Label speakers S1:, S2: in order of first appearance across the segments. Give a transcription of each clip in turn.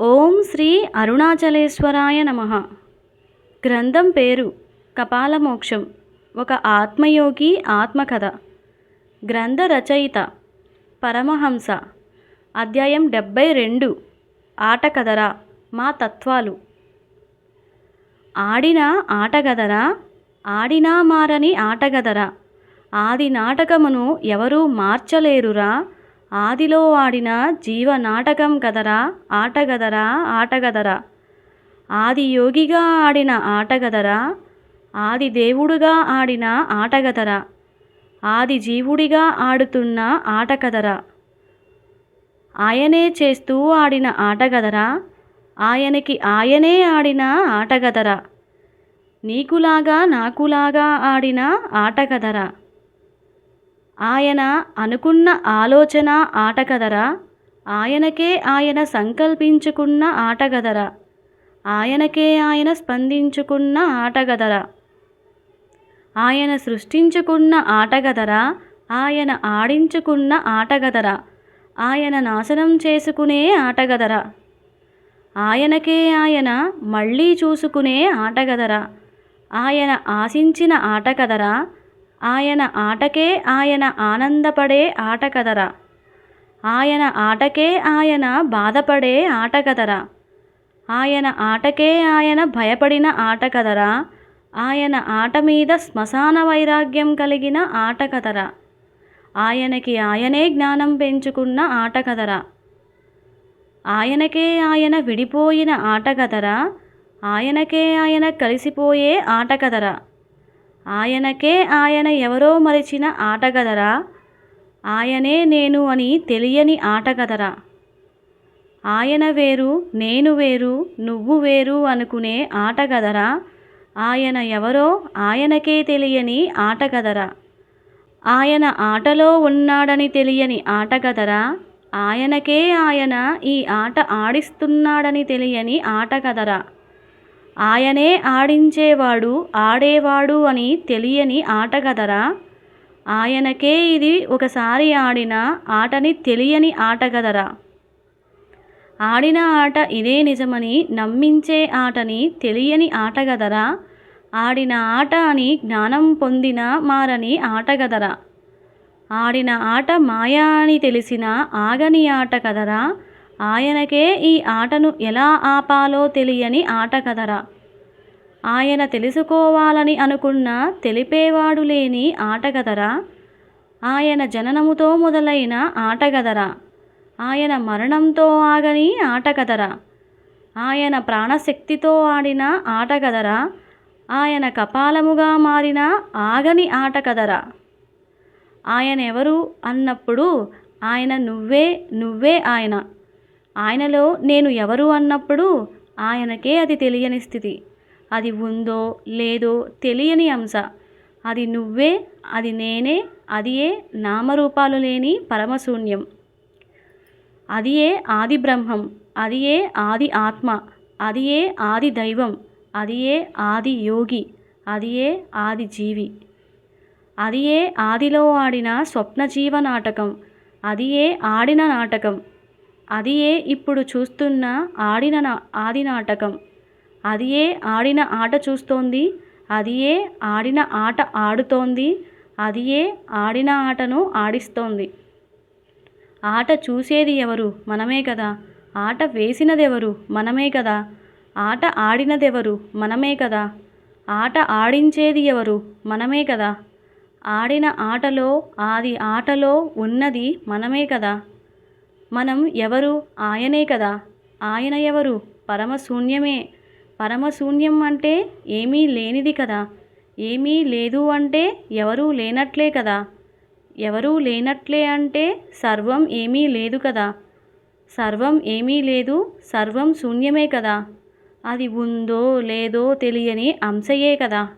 S1: ఓం శ్రీ అరుణాచలేశ్వరాయ నమ. గ్రంథం పేరు కపాలమోక్షం. ఒక ఆత్మయోగి ఆత్మకథ. గ్రంథ రచయిత పరమహంస. అధ్యాయం డెబ్భై రెండు. ఆటకథరా మా తత్వాలు. ఆడిన ఆటగదరా ఆడినా మారని ఆటగదరా. ఆది నాటకమును ఎవరూ మార్చలేరురా. ఆదిలో ఆడిన జీవ నాటకం కదరా ఆటగదరా ఆటగదరా. ఆది యోగిగా ఆడిన ఆటగదరా ఆది దేవుడుగా ఆడిన ఆటగదరా. ఆది జీవుడిగా ఆడుతున్న ఆటకదరా. ఆయనే చేస్తూ ఆడిన ఆటగదరా ఆయనకి ఆయనే ఆడిన ఆటగదరా. నీకులాగా నాకులాగా ఆడిన ఆటగదరా. ఆయన అనుకున్న ఆలోచన ఆటకదరా ఆయనకే ఆయన సంకల్పించుకున్న ఆటగదరా? ఆయనకే ఆయన స్పందించుకున్న ఆటగదరా? ఆయన సృష్టించుకున్న ఆటగదరా? ఆయన ఆడించుకున్న ఆటగదరా? ఆయన నాశనం చేసుకునే ఆటగదరా? ఆయనకే ఆయన మళ్ళీ చూసుకునే ఆటగదరా? ఆయన ఆశించిన ఆటకదరా ఆయన ఆటకే ఆయన ఆనందపడే ఆట కదరా ఆయన ఆటకే ఆయన బాధపడే ఆటకదరా ఆయన ఆటకే ఆయన భయపడిన ఆట కదరా ఆయన ఆట మీద శ్మశాన వైరాగ్యం కలిగిన ఆట కదరా ఆయనకి ఆయనే జ్ఞానం పెంచుకున్న ఆట కదరా ఆయనకే ఆయన విడిపోయిన ఆట కదరా ఆయనకే ఆయన కలిసిపోయే ఆట కదరా ఆయనకే ఆయన ఎవరో మరిచిన ఆటగదరా? ఆయనే నేను అని తెలియని ఆటగదరా? ఆయన వేరు నేను వేరు నువ్వు వేరు అనుకునే ఆటగదరా? ఆయన ఎవరో ఆయనకే తెలియని ఆటగదరా? ఆయన ఆటలో ఉన్నాడని తెలియని ఆటగదరా? ఆయనకే ఆయన ఈ ఆట ఆడిస్తున్నాడని తెలియని ఆటగదరా? ఆయనే ఆడించేవాడు ఆడేవాడు అని తెలియని ఆటగదరా? ఆయనకే ఇది ఒకసారి ఆడిన ఆటని తెలియని ఆటగదరా? ఆడిన ఆట ఇదే నిజమని నమ్మించే ఆటని తెలియని ఆటగదరా? ఆడిన ఆట అని జ్ఞానం పొందిన మారని ఆటగదరా? ఆడిన ఆట మాయా అని తెలిసిన ఆగని ఆట కదరా? ఆయనకే ఈ ఆటను ఎలా ఆపాలో తెలియని ఆట కదరా ఆయన తెలుసుకోవాలని అనుకున్న తెలిపేవాడు లేని ఆట కదరా ఆయన జననముతో మొదలైన ఆట కదరా ఆయన మరణంతో ఆగని ఆట కదరా ఆయన ప్రాణశక్తితో ఆడిన ఆట కదరా ఆయన కపాలముగా మారిన ఆగని ఆట కదరా ఆయన ఎవరు అన్నప్పుడు ఆయన నువ్వే నువ్వే ఆయన. ఆయనలో నేను ఎవరు అన్నప్పుడు ఆయనకే అది తెలియని స్థితి. అది ఉందో లేదో తెలియని అంశ. అది నువ్వే అది నేనే అదియే నామరూపాలు లేని పరమశూన్యం. అదియే ఆది బ్రహ్మం అదియే ఆది ఆత్మ అదియే ఆది దైవం అదియే ఆది యోగి అదియే ఆది జీవి. అదియే ఆదిలో ఆడిన స్వప్నజీవ నాటకం అదియే ఆడిన నాటకం. అదియే ఇప్పుడు చూస్తున్న ఆడిన నా ఆది నాటకం. అదియే ఆడిన ఆట చూస్తోంది అదియే ఆడిన ఆట ఆడుతోంది అదియే ఆడిన ఆటను ఆడిస్తోంది. ఆట చూసేది ఎవరు? మనమే కదా. ఆట వేసినదెవరు? మనమే కదా. ఆట ఆడినదెవరు? మనమే కదా. ఆట ఆడించేది ఎవరు? మనమే కదా. ఆడిన ఆటలో ఆది ఆటలో ఉన్నది మనమే కదా. మనం ఎవరు? ఆయనే కదా. ఆయన ఎవరు? పరమశూన్యమే. పరమశూన్యం అంటే ఏమీ లేనిది కదా. ఏమీ లేదు అంటే ఎవరూ లేనట్లే కదా. ఎవరూ లేనట్లే అంటే సర్వం ఏమీ లేదు కదా. సర్వం ఏమీ లేదు సర్వం శూన్యమే కదా. అది ఉందో లేదో తెలియని అంశయే కదా.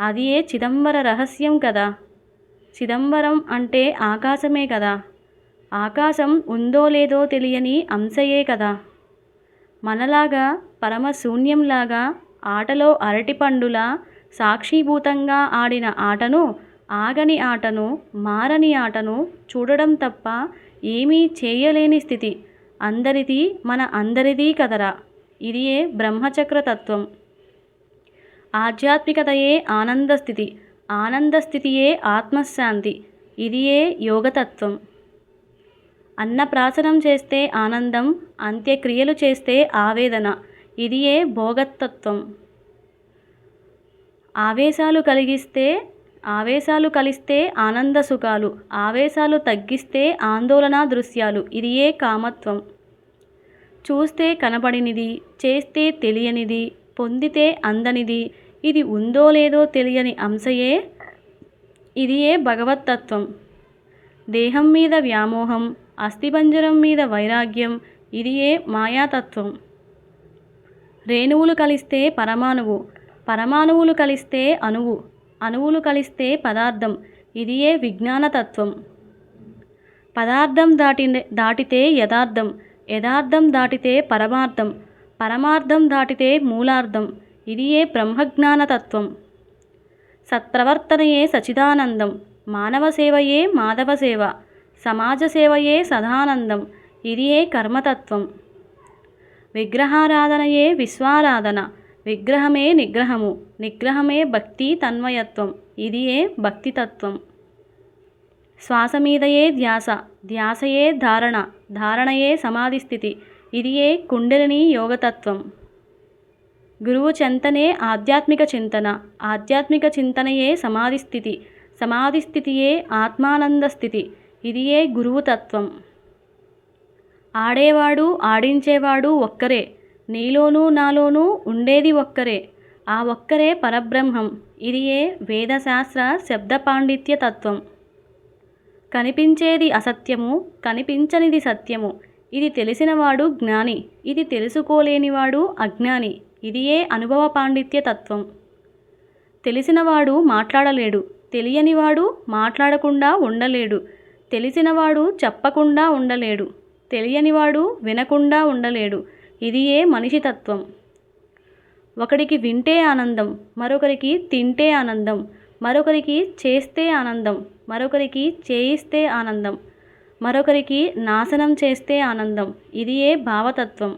S1: అదియే చిదంబర రహస్యం కదా. చిదంబరం అంటే ఆకాశమే కదా. ఆకాశం ఉందో లేదో తెలియని అంశయే కదా. మనలాగా పరమశూన్యంలాగా ఆటలో అరటిపండులా సాక్షిభూతంగా ఆడిన ఆటను ఆగని ఆటను మారని ఆటను చూడడం తప్ప ఏమీ చేయలేని స్థితి. అందరిది మన అందరిదీ కదరా. ఇదియే బ్రహ్మచక్ర తత్వం ఆధ్యాత్మికతయే ఆనందస్థితి. ఆనందస్థితియే ఆత్మశాంతి. ఇదియే యోగతత్వం. అన్నప్రాసనం చేస్తే ఆనందం అంత్యక్రియలు చేస్తే ఆవేదన. ఇదియే భోగతత్వం. ఆవేశాలు కలిగిస్తే ఆవేశాలు కలిస్తే ఆనంద సుఖాలు ఆవేశాలు తగ్గిస్తే ఆందోళన దృశ్యాలు. ఇదియే కామత్వం. చూస్తే కనబడినిది చేస్తే తెలియనిది పొందితే అందనిది. ఇది ఉందో లేదో తెలియని అంశయే ఇదియే భగవతత్వం. దేహం మీద వ్యామోహం అస్థిపంజరం మీద వైరాగ్యం ఇదియే మాయాతత్వం. రేణువులు కలిస్తే పరమాణువు పరమాణువులు కలిస్తే అణువు అణువులు కలిస్తే పదార్థం ఇదియే విజ్ఞానతత్వం. పదార్థం దాటి దాటితే యథార్థం యథార్థం దాటితే పరమార్థం పరమార్థం దాటితే మూలార్థం ఇదియే బ్రహ్మజ్ఞానతత్వం. సత్ప్రవర్తనయే సచిదానందం మానవ సేవయే మాధవ సేవ సమాజ సేవయే సదానందం ఇదియే కర్మతత్వం. విగ్రహారాధనయే విశ్వారాధన విగ్రహమే నిగ్రహము నిగ్రహమే భక్తి తన్మయత్వం ఇదియే భక్తితత్వం. శ్వాస మీదయే ధ్యాస ధ్యాసయే ధారణ ధారణయే సమాధి స్థితి ఇదియే కుండలిని యోగతత్వం. గురువు చింతనే ఆధ్యాత్మిక చింతన ఆధ్యాత్మిక చింతనయే సమాధి స్థితి సమాధి స్థితియే ఆత్మానంద స్థితి ఇదియే గురువు తత్వం. ఆడేవాడు ఆడించేవాడు ఒక్కరే. నీలోనూ నాలోనూ ఉండేది ఒక్కరే. ఆ ఒక్కరే పరబ్రహ్మం. ఇదియే వేదశాస్త్ర శబ్ద పాండిత్య తత్వం. కనిపించేది అసత్యము కనిపించనిది సత్యము. ఇది తెలిసినవాడు జ్ఞాని. ఇది తెలుసుకోలేనివాడు అజ్ఞాని. ఇదియే అనుభవ పాండిత్య తత్వం. తెలిసినవాడు మాట్లాడలేడు. తెలియనివాడు మాట్లాడకుండా ఉండలేడు. తెలిసినవాడు చెప్పకుండా ఉండలేడు తెలియనివాడు వినకుండా ఉండలేడు. ఇదియే మనిషి తత్వం. ఒకడికి వింటే ఆనందం మరొకరికి తింటే ఆనందం. మరొకరికి చేస్తే ఆనందం మరొకరికి చేయిస్తే ఆనందం. మరొకరికి నాశనం చేస్తే ఆనందం. ఇదియే భావతత్వం.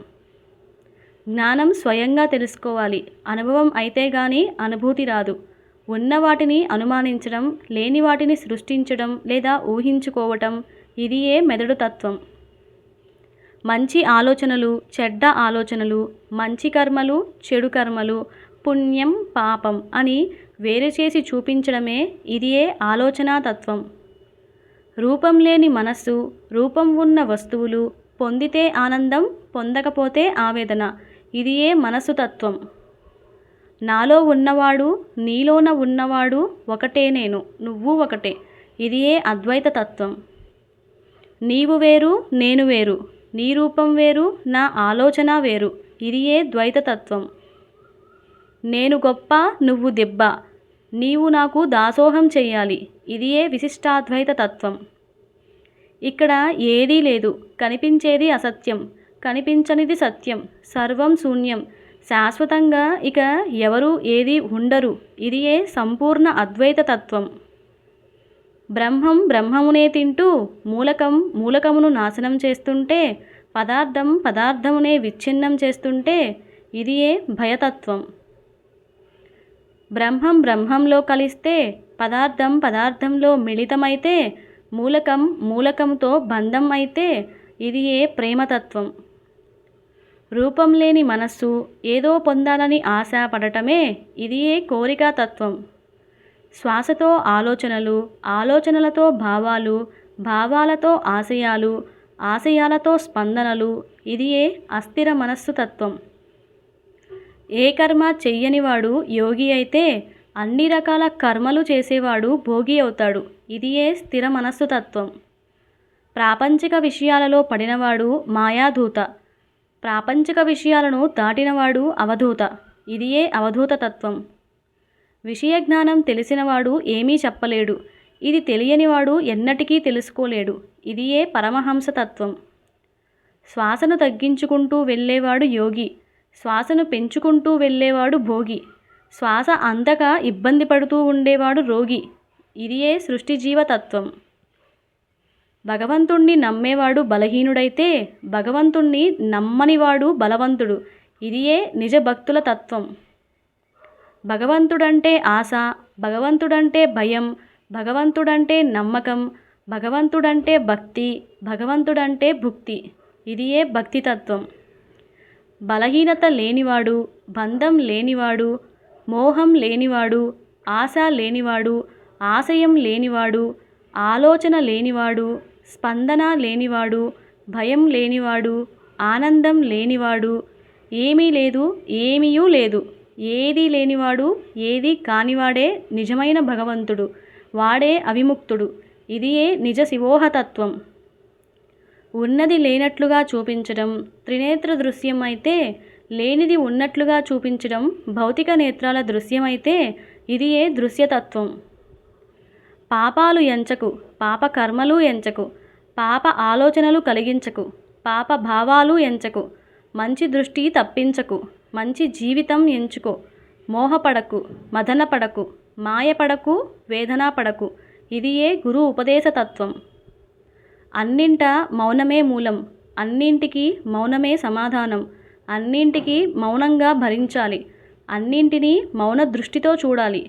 S1: జ్ఞానం స్వయంగా తెలుసుకోవాలి. అనుభవం అయితే గాని అనుభూతి రాదు. ఉన్న వాటిని అనుమానించడం లేని వాటిని సృష్టించడం లేదా ఊహించుకోవటం ఇదియే మెదడు తత్వం. మంచి ఆలోచనలు చెడ్డ ఆలోచనలు మంచి కర్మలు చెడు కర్మలు పుణ్యం పాపం అని వేరు చేసి చూపించడమే ఇదియే ఆలోచనా తత్వం. రూపం లేని మనస్సు రూపం ఉన్న వస్తువులు పొందితే ఆనందం పొందకపోతే ఆవేదన ఇదియే మనసు తత్వం. నాలో ఉన్నవాడు నీలోన ఉన్నవాడు ఒకటే నేను నువ్వు ఒకటే. ఇదియే అద్వైత తత్వం? నీవు వేరు నేను వేరు. నీ రూపం వేరు నా ఆలోచన వేరు. ఇదియే ద్వైత తత్వం? నేను గొప్ప నువ్వు దెబ్బ. నీవు నాకు దాసోహం చెయ్యాలి. ఇదియే విశిష్టాద్వైత తత్వం? ఇక్కడ ఏదీ లేదు. కనిపించేది అసత్యం. కనిపించనిది సత్యం. సర్వం శూన్యం. శాశ్వతంగా ఇక ఎవరు ఏది ఉండరు. ఇదియే సంపూర్ణ అద్వైత తత్వం. బ్రహ్మం బ్రహ్మమునే తింటూ మూలకం మూలకమును నాశనం చేస్తుంటే పదార్థం పదార్థమునే విచ్ఛిన్నం చేస్తుంటే ఇదియే భయతత్వం. బ్రహ్మం బ్రహ్మంలో కలిస్తే పదార్థం పదార్థంలో మిళితమైతే మూలకం మూలకంతో బంధం అయితే ఇది ఏ ప్రేమతత్వం. రూపం లేని మనస్సు ఏదో పొందాలని ఆశ పడటమే ఇది కోరికా తత్వం. శ్వాసతో ఆలోచనలు ఆలోచనలతో భావాలు భావాలతో ఆశయాలు ఆశయాలతో స్పందనలు ఇది ఏ అస్థిర మనస్సు తత్వం. ఏ కర్మ చెయ్యనివాడు యోగి అయితే అన్ని రకాల కర్మలు చేసేవాడు భోగి అవుతాడు. ఇది ఏ స్థిర మనస్సు తత్వం. ప్రాపంచిక విషయాలలో పడినవాడు మాయాధూత ప్రాపంచిక విషయాలను దాటినవాడు అవధూత. ఇదియే అవధూత తత్వం. విషయ జ్ఞానం తెలిసినవాడు ఏమీ చెప్పలేడు. ఇది తెలియనివాడు ఎన్నటికీ తెలుసుకోలేడు. ఇదియే పరమహంస తత్వం. శ్వాసను తగ్గించుకుంటూ వెళ్ళేవాడు యోగి. శ్వాసను పెంచుకుంటూ వెళ్ళేవాడు భోగి. శ్వాస అందక ఇబ్బంది పడుతూ ఉండేవాడు రోగి. ఇదియే ఏ సృష్టి భగవంతుణ్ణి నమ్మేవాడు బలహీనుడైతే భగవంతుణ్ణి నమ్మనివాడు బలవంతుడు. ఇదియే నిజ భక్తుల తత్వం. భగవంతుడంటే ఆశ భగవంతుడంటే భయం భగవంతుడంటే నమ్మకం భగవంతుడంటే భక్తి భగవంతుడంటే భుక్తి. ఇదియే భక్తి తత్వం. బలహీనత లేనివాడు బంధం లేనివాడు మోహం లేనివాడు ఆశ లేనివాడు ఆశయం లేనివాడు ఆలోచన లేనివాడు స్పందన లేనివాడు భయం లేనివాడు ఆనందం లేనివాడు ఏమీ లేదు ఏమీయూ లేదు. ఏదీ లేనివాడు ఏదీ కానివాడే నిజమైన భగవంతుడు వాడే అవిముక్తుడు. ఇదియే నిజ శివోహతత్వం. ఉన్నది లేనట్లుగా చూపించడం త్రినేత్ర దృశ్యం అయితే లేనిది ఉన్నట్లుగా చూపించడం భౌతిక నేత్రాల దృశ్యమైతే ఇదియే దృశ్యతత్వం. పాపాలు ఎంచకు పాప కర్మలు ఎంచకు పాప ఆలోచనలు కలిగించకు పాప భావాలు ఎంచకు మంచి దృష్టి తప్పించకు మంచి జీవితం ఎంచుకో మోహపడకు మదనపడకు మాయపడకు వేదనాపడకు ఇదియే గురు ఉపదేశ తత్వం. అన్నింట మౌనమే మూలం అన్నింటికి మౌనమే సమాధానం అన్నింటికి మౌనంగా భరించాలి అన్నింటినీ మౌన దృష్టితో చూడాలి.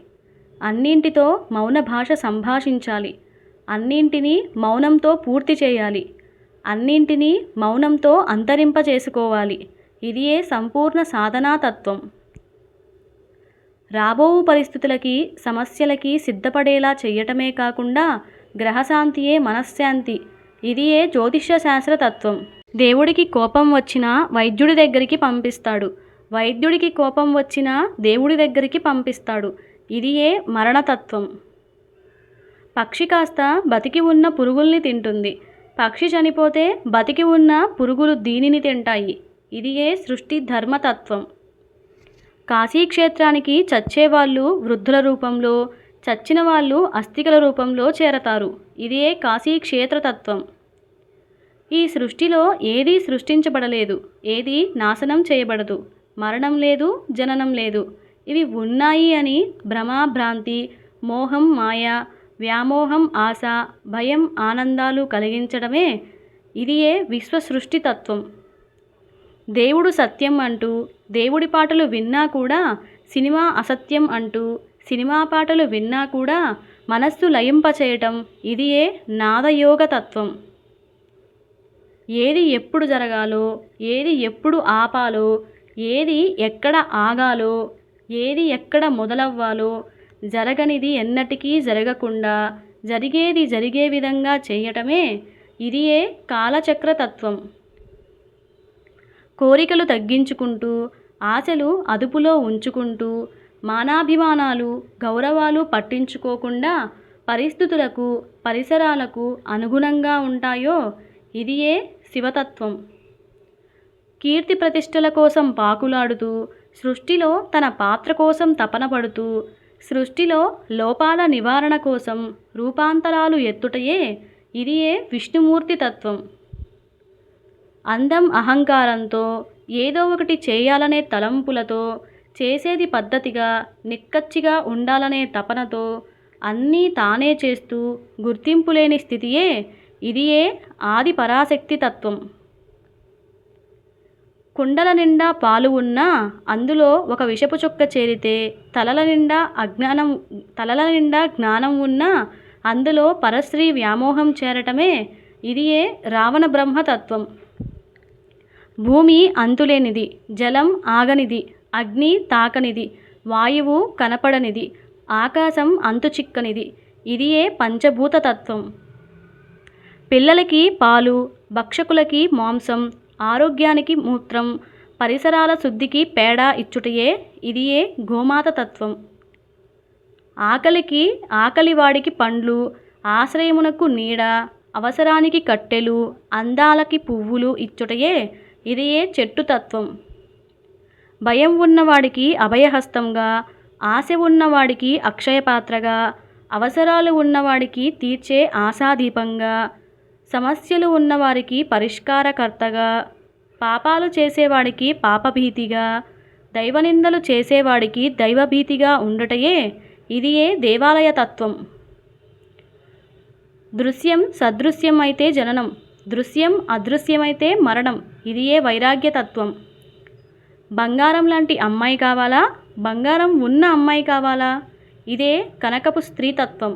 S1: అన్నింటితో మౌన భాష సంభాషించాలి. అన్నింటినీ మౌనంతో పూర్తి చేయాలి. అన్నింటినీ మౌనంతో అంతరింప చేసుకోవాలి ఇదియే సంపూర్ణ సాధనా తత్వం రాబోవు పరిస్థితులకి సమస్యలకి సిద్ధపడేలా చేయటమే కాకుండా గ్రహశాంతియే మనశ్శాంతి. ఇదియే జ్యోతిష్య శాస్త్ర తత్వం. దేవుడికి కోపం వచ్చినా వైద్యుడి దగ్గరికి పంపిస్తాడు. వైద్యుడికి కోపం వచ్చినా దేవుడి దగ్గరికి పంపిస్తాడు. ఇదియే మరణతత్వం. పక్షి కాస్త బతికి ఉన్న పురుగుల్ని తింటుంది. పక్షి చనిపోతే బతికి ఉన్న పురుగులు దీనిని తింటాయి. ఇదియే సృష్టి ధర్మతత్వం. కాశీక్షేత్రానికి చచ్చేవాళ్ళు వృద్ధుల రూపంలో చచ్చిన వాళ్ళు అస్థికల రూపంలో చేరతారు. ఇదే కాశీక్షేత్రతత్వం. ఈ సృష్టిలో ఏదీ సృష్టించబడలేదు. ఏదీ నాశనం చేయబడదు. మరణం లేదు జననం లేదు. ఇవి ఉన్నాయి అని భ్రమభ్రాంతి మోహం మాయ వ్యామోహం ఆశ భయం ఆనందాలు కలిగించడమే ఇదియే విశ్వ సృష్టి తత్వం దేవుడు సత్యం అంటూ దేవుడి పాటలు విన్నా కూడా సినిమా అసత్యం అంటూ సినిమా పాటలు విన్నా కూడా మనస్సు లయింపచేయటం ఇదియే నాదయోగ తత్వం ఏది ఎప్పుడు జరగాలో ఏది ఎప్పుడు ఆపాలో ఏది ఎక్కడ ఆగాలో ఏది ఎక్కడ మొదలవ్వాలో జరగనిది ఎన్నటికీ జరగకుండా జరిగేది జరిగే విధంగా చేయటమే ఇదియే కాలచక్ర తత్వం కోరికలు తగ్గించుకుంటూ ఆశలు అదుపులో ఉంచుకుంటూ మానాభిమానాలు గౌరవాలు పట్టించుకోకుండా పరిస్థితులకు పరిసరాలకు అనుగుణంగా ఉంటాయో ఇదియే శివతత్వం. కీర్తి ప్రతిష్టల కోసం పాకులాడుతూ సృష్టిలో తన పాత్ర కోసం తపన పడుతూ సృష్టిలో లోపాల నివారణ కోసం రూపాంతరాలు ఎత్తుటయే ఇదియే విష్ణుమూర్తి తత్వం. అందం అహంకారంతో ఏదో ఒకటి చేయాలనే తలంపులతో చేసేది పద్ధతిగా నిక్కచ్చిగా ఉండాలనే తపనతో అన్నీ తానే చేస్తూ గుర్తింపు లేని స్థితియే ఇదియే ఆది పరాశక్తి తత్వం. కుండల నిండా పాలు ఉన్నా అందులో ఒక విషపు చుక్క చేరితే తలల నిండా అజ్ఞానం తలల నిండా జ్ఞానం ఉన్నా అందులో పరశ్రీ వ్యామోహం చేరటమే ఇదియే రావణ బ్రహ్మతత్వం భూమి అంతులేనిది జలం ఆగనిది అగ్ని తాకనిది వాయువు కనపడనిది ఆకాశం అంతు చిక్కనిది ఇదియే పంచభూత తత్వం. పిల్లలకి పాలు భక్షకులకి మాంసం ఆరోగ్యానికి మూత్రం పరిసరాల శుద్ధికి పేడ ఇచ్చుటయే ఇదియే గోమాత తత్వం. ఆకలికి ఆకలివాడికి పండ్లు ఆశ్రయమునకు నీడ అవసరానికి కట్టెలు అందాలకి పువ్వులు ఇచ్చుటయే ఇదియే చెట్టు తత్వం. భయం ఉన్నవాడికి అభయహస్తంగా ఆశ ఉన్నవాడికి అక్షయపాత్రగా అవసరాలు ఉన్నవాడికి తీర్చే ఆశాదీపంగా సమస్యలు ఉన్నవారికి పరిష్కారకర్తగా పాపాలు చేసేవాడికి పాపభీతిగా దైవనిందలు చేసేవాడికి దైవభీతిగా ఉండటయే ఇదియే దేవాలయ తత్వం. దృశ్యం సదృశ్యం అయితే జననం దృశ్యం అదృశ్యమైతే మరణం ఇదియే వైరాగ్యతత్వం బంగారం లాంటి అమ్మాయి కావాలా? బంగారం ఉన్న అమ్మాయి కావాలా? ఇదే కనకపు స్త్రీతత్వం.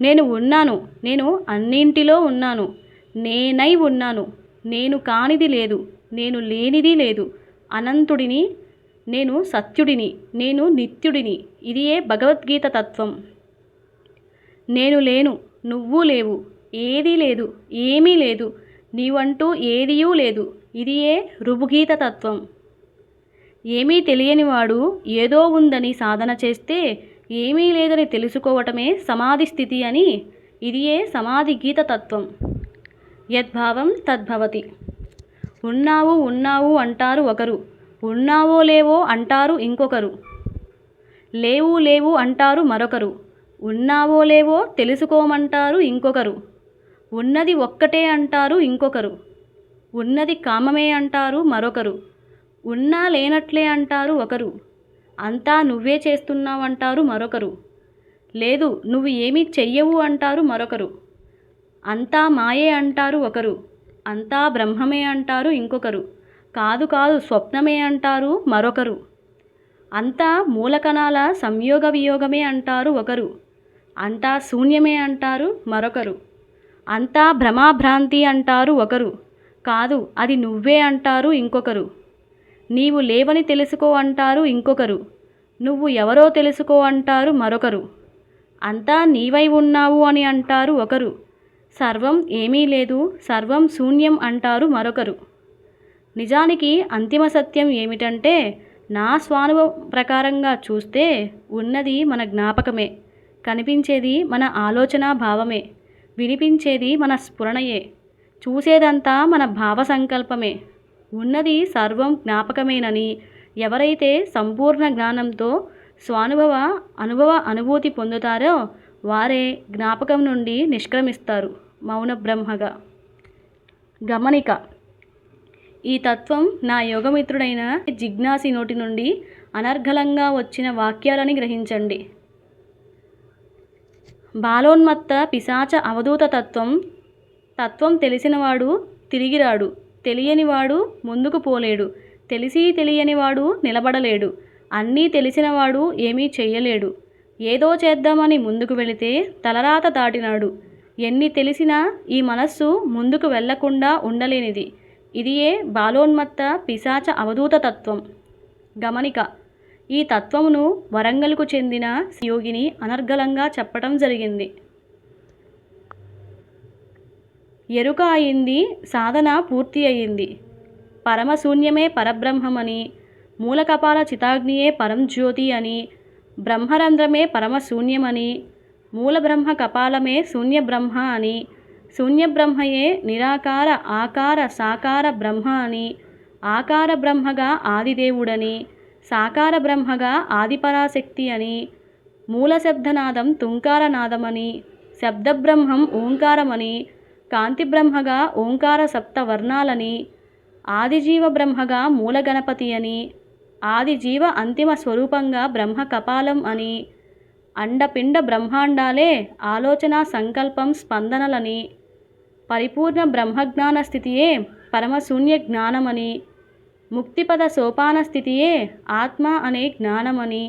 S1: నేను ఉన్నాను నేను అన్నింటిలో ఉన్నాను. నేనై ఉన్నాను నేను కానిది లేదు నేను లేనిది లేదు. అనంతుడిని నేను సత్యుడిని నేను నిత్యుడిని. ఇదియే భగవద్గీత తత్వం. నేను లేను నువ్వు లేవు ఏదీ లేదు ఏమీ లేదు నీవంటూ ఏదియూ లేదు. ఇదియే రుభుగీత తత్వం. ఏమీ తెలియనివాడు ఏదో ఉందని సాధన చేస్తే ఏమీ లేదని తెలుసుకోవటమే సమాధి స్థితి అని ఇదియే సమాధి గీత తత్వం. యద్భావం తద్భవతి. ఉన్నావు ఉన్నావు అంటారు ఒకరు ఉన్నావో లేవో అంటారు ఇంకొకరు. లేవు లేవు అంటారు మరొకరు ఉన్నావో లేవో తెలుసుకోమంటారు ఇంకొకరు. ఉన్నది ఒక్కటే అంటారు ఇంకొకరు ఉన్నది కామమే అంటారు మరొకరు ఉన్నా లేనట్లే అంటారు ఒకరు. అంతా నువ్వే చేస్తున్నావంటారు మరొకరు. లేదు నువ్వు ఏమీ చెయ్యవు అంటారు మరొకరు. అంతా మాయే అంటారు ఒకరు. అంతా బ్రహ్మమే అంటారు ఇంకొకరు. కాదు కాదు స్వప్నమే అంటారు మరొకరు. అంతా మూలకణాల సంయోగ వియోగమే అంటారు ఒకరు. అంతా శూన్యమే అంటారు మరొకరు. అంతా భ్రమాభ్రాంతి అంటారు ఒకరు. కాదు అది నువ్వే అంటారు ఇంకొకరు. నీవు లేవని తెలుసుకో అంటారు ఇంకొకరు. నువ్వు ఎవరో తెలుసుకో అంటారు మరొకరు. అంతా నీవై ఉన్నావు అని అంటారు ఒకరు. సర్వం ఏమీ లేదు సర్వం శూన్యం అంటారు మరొకరు. నిజానికి అంతిమ సత్యం ఏమిటంటే నా స్వానుభవ ప్రకారంగా చూస్తే ఉన్నది మన జ్ఞాపకమే కనిపించేది మన ఆలోచన భావమే వినిపించేది మన స్ఫురణయే చూసేదంతా మన భావ సంకల్పమే ఉన్నది సర్వం జ్ఞాపకమేనని. ఎవరైతే సంపూర్ణ జ్ఞానంతో స్వానుభవ అనుభవ అనుభూతి పొందుతారో వారే జ్ఞాపకం నుండి నిష్క్రమిస్తారు. మౌన బ్రహ్మగా. గమనిక. ఈ తత్వం నా యోగమిత్రుడైన జిజ్ఞాసి నోటి నుండి అనర్గళంగా వచ్చిన వాక్యాలని గ్రహించండి. బాలోన్మత్త పిశాచ అవధూత తత్వం తత్వం తెలిసినవాడు తిరిగిరాడు. తెలియనివాడు ముందుకు పోలేడు. తెలిసి తెలియనివాడు నిలబడలేడు. అన్నీ తెలిసినవాడు ఏమీ చెయ్యలేడు. ఏదో చేద్దామని ముందుకు వెళితే తలరాత దాటినాడు. ఎన్ని తెలిసినా ఈ మనస్సు ముందుకు వెళ్ళకుండా ఉండలేనిది. ఇదియే బాలోన్మత్త పిశాచ అవధూత తత్వం. గమనిక ఈ తత్వమును వరంగల్కు చెందిన యోగిని అనర్గళంగా చెప్పటం జరిగింది. ఎరుక అయింది సాధన పూర్తి అయింది. పరమశూన్యమే పరబ్రహ్మమని మూలకపాల చితాగ్నియే పరంజ్యోతి అని బ్రహ్మరంధ్రమే పరమశూన్యమని మూలబ్రహ్మ కపాలమే శూన్యబ్రహ్మ అని శూన్యబ్రహ్మయే నిరాకార ఆకార సాకార బ్రహ్మ అని ఆకార బ్రహ్మగా ఆదిదేవుడని సాకార బ్రహ్మగా ఆదిపరాశక్తి అని మూల శబ్దనాదం తుంకారనాదమని శబ్దబ్రహ్మం ఓంకారమని కాంతి బ్రహ్మగా ఓంకార సప్తవర్ణాలని ఆదిజీవ బ్రహ్మగా మూలగణపతి అని ఆదిజీవ అంతిమ స్వరూపంగా బ్రహ్మ కపాలం అని అండపిండ బ్రహ్మాండాలే ఆలోచన సంకల్పం స్పందనలని పరిపూర్ణ బ్రహ్మజ్ఞాన స్థితియే పరమశూన్య జ్ఞానమని ముక్తిపద సోపాన స్థితియే ఆత్మ అనే జ్ఞానమని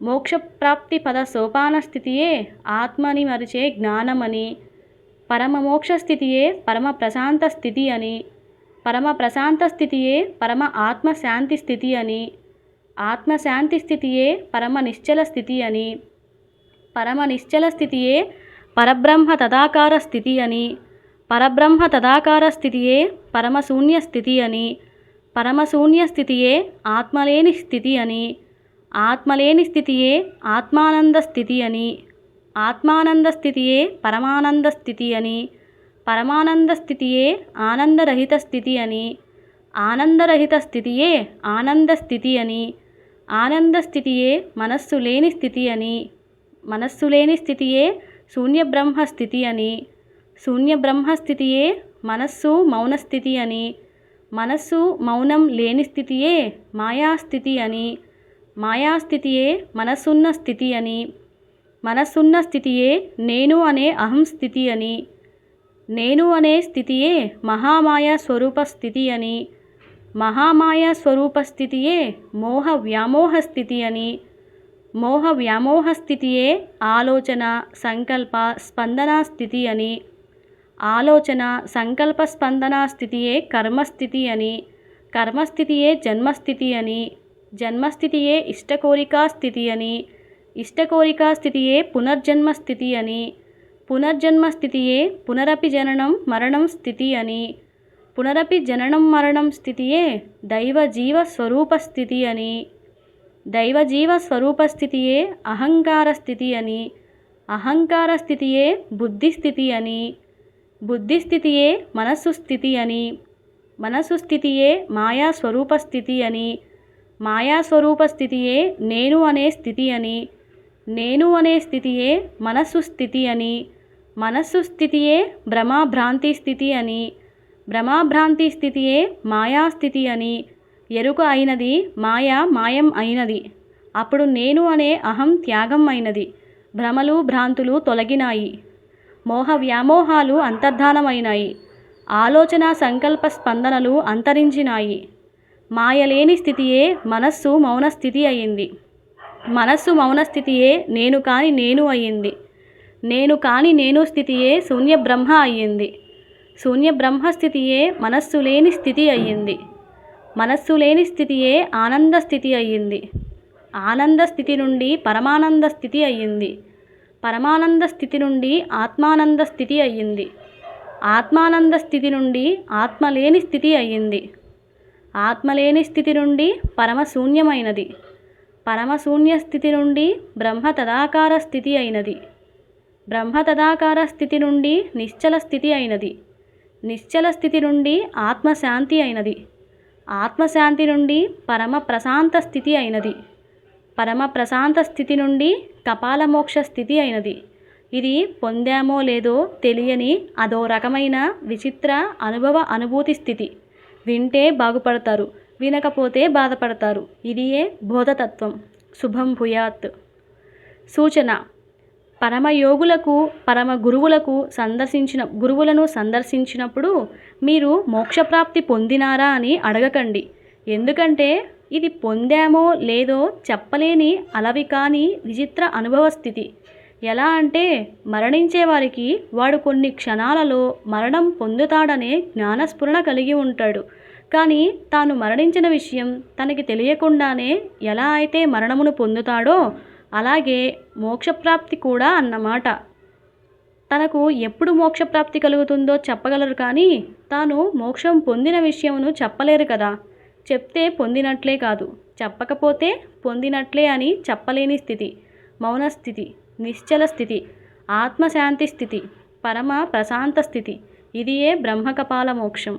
S1: మోక్షప్రాప్తి పద సోపాన స్థితియే ఆత్మని మరిచే జ్ఞానమని పరమ మోక్ష స్థితియే పరమ ప్రశాంత స్థితి అని పరమ ప్రశాంత స్థితియే పరమ ఆత్మశాంతి స్థితి అని ఆత్మశాంతి స్థితియే పరమ నిశ్చల స్థితి అని పరమ నిశ్చల స్థితియే పరబ్రహ్మ తదాకార స్థితి అని పరబ్రహ్మ తదాకార స్థితియే పరమశూన్య స్థితి అని పరమశూన్య స్థితియే ఆత్మలేని స్థితి అని ఆత్మలేని స్థితియే ఆత్మానంద స్థితి అని ఆత్మానంద స్థితియే పరమానంద స్థితి అని పరమానంద స్థితియే ఆనందరహిత స్థితి అని ఆనందరహిత స్థితియే ఆనంద స్థితి అని ఆనంద స్థితియే మనస్సు లేని స్థితి అని మనస్సు లేని స్థితియే శూన్యబ్రహ్మ స్థితి అని శూన్యబ్రహ్మ స్థితియే మనస్సు మౌన స్థితి అని మనస్సు మౌనం లేని స్థితియే మాయాస్థితి అని మాయాస్థితియే మనస్సున్న స్థితి అని మనస్సున్న స్థితియే నేను అనే అహం స్థితి అని. నేను అనే స్థితియే మహామాయ స్వరూప స్థితి అని. మహామాయ స్వరూప స్థితియే మోహ వ్యామోహ స్థితి అని. మోహ వ్యామోహ స్థితియే ఆలోచన సంకల్ప స్పందన స్థితి అని. ఆలోచన సంకల్ప స్పందన స్థితియే కర్మస్థితి అని. కర్మస్థితియే జన్మస్థితి అని. జన్మస్థితియే ఇష్టకోరికా స్థితి అని. ఇష్టకోరికా స్థితియే పునర్జన్మ స్థితి అని పునర్జన్మ స్థితియే పునరపి జననం మరణం స్థితి అని పునరపి జననం మరణం స్థితియే దైవజీవ స్వరూప స్థితి అని దైవజీవ స్వరూప స్థితియే అహంకార స్థితి అని అహంకార స్థితియే బుద్ధిస్థితి అని బుద్ధిస్థితియే మనస్సు స్థితి అని మనస్సు స్థితియే మాయా స్వరూప స్థితి అని మాయా స్వరూప స్థితియే నేను అనే స్థితి అని నేను అనే స్థితియే మనస్సు స్థితి అని మనస్సు స్థితియే భ్రమాభ్రాంతి స్థితి అని భ్రమాభ్రాంతి స్థితియే మాయాస్థితి అని ఎరుక అయినది మాయ మాయం అయినది. అప్పుడు నేను అనే అహం త్యాగం అయినది. భ్రమలు భ్రాంతులు తొలగినాయి. మోహ వ్యామోహాలు అంతర్ధానమైనాయి. ఆలోచన సంకల్ప స్పందనలు అంతరించినాయి. మాయలేని స్థితియే మనస్సు మౌన స్థితి అయింది. మనస్సు మౌన స్థితియే నేను కాని నేను అయ్యింది. నేను కాని నేను స్థితియే శూన్య బ్రహ్మ అయ్యింది. శూన్య బ్రహ్మ స్థితియే మనస్సు లేని స్థితి అయ్యింది. మనస్సు లేని స్థితియే ఆనంద స్థితి అయ్యింది. ఆనంద స్థితి నుండి పరమానంద స్థితి అయ్యింది. పరమానంద స్థితి నుండి ఆత్మానంద స్థితి అయ్యింది. ఆత్మానంద స్థితి నుండి ఆత్మ లేని స్థితి అయ్యింది. ఆత్మలేని స్థితి నుండి పరమశూన్యమైనది పరమశూన్య స్థితి నుండి బ్రహ్మ తదాకార స్థితి అయినది. బ్రహ్మ తదాకార స్థితి నుండి నిశ్చల స్థితి అయినది. నిశ్చల స్థితి నుండి ఆత్మశాంతి అయినది. ఆత్మశాంతి నుండి పరమ ప్రశాంత స్థితి అయినది. పరమ ప్రశాంత స్థితి నుండి కపాల మోక్ష స్థితి అయినది. ఇది పొందామో లేదో తెలియని అదో రకమైన విచిత్ర అనుభవ అనుభూతి స్థితి. వింటే బాగుపడతారు. వినకపోతే బాధపడతారు. ఇదియే బోధతత్వం. శుభం భూయాత్. సూచన. పరమయోగులకు పరమ గురువులకు సందర్శించిన గురువులను సందర్శించినప్పుడు మీరు మోక్షప్రాప్తి పొందినారా అని అడగకండి. ఎందుకంటే ఇది పొందామో లేదో చెప్పలేని అలవి కాని విచిత్ర అనుభవ స్థితి. ఎలా అంటే మరణించే వారికి వాడు కొన్ని క్షణాలలో మరణం పొందుతాడనే జ్ఞానస్ఫురణ కలిగి ఉంటాడు. కానీ తాను మరణించిన విషయం తనకి తెలియకుండానే ఎలా అయితే మరణమును పొందుతాడో అలాగే మోక్షప్రాప్తి కూడా అన్నమాట. తనకు ఎప్పుడు మోక్షప్రాప్తి కలుగుతుందో చెప్పగలరు కానీ తాను మోక్షం పొందిన విషయమును చెప్పలేరు కదా. చెప్తే పొందినట్లే కాదు చెప్పకపోతే పొందినట్లే అని చెప్పలేని స్థితి మౌన స్థితి నిశ్చల స్థితి ఆత్మశాంతి స్థితి పరమ ప్రశాంత స్థితి. ఇదియే బ్రహ్మకపాల మోక్షం.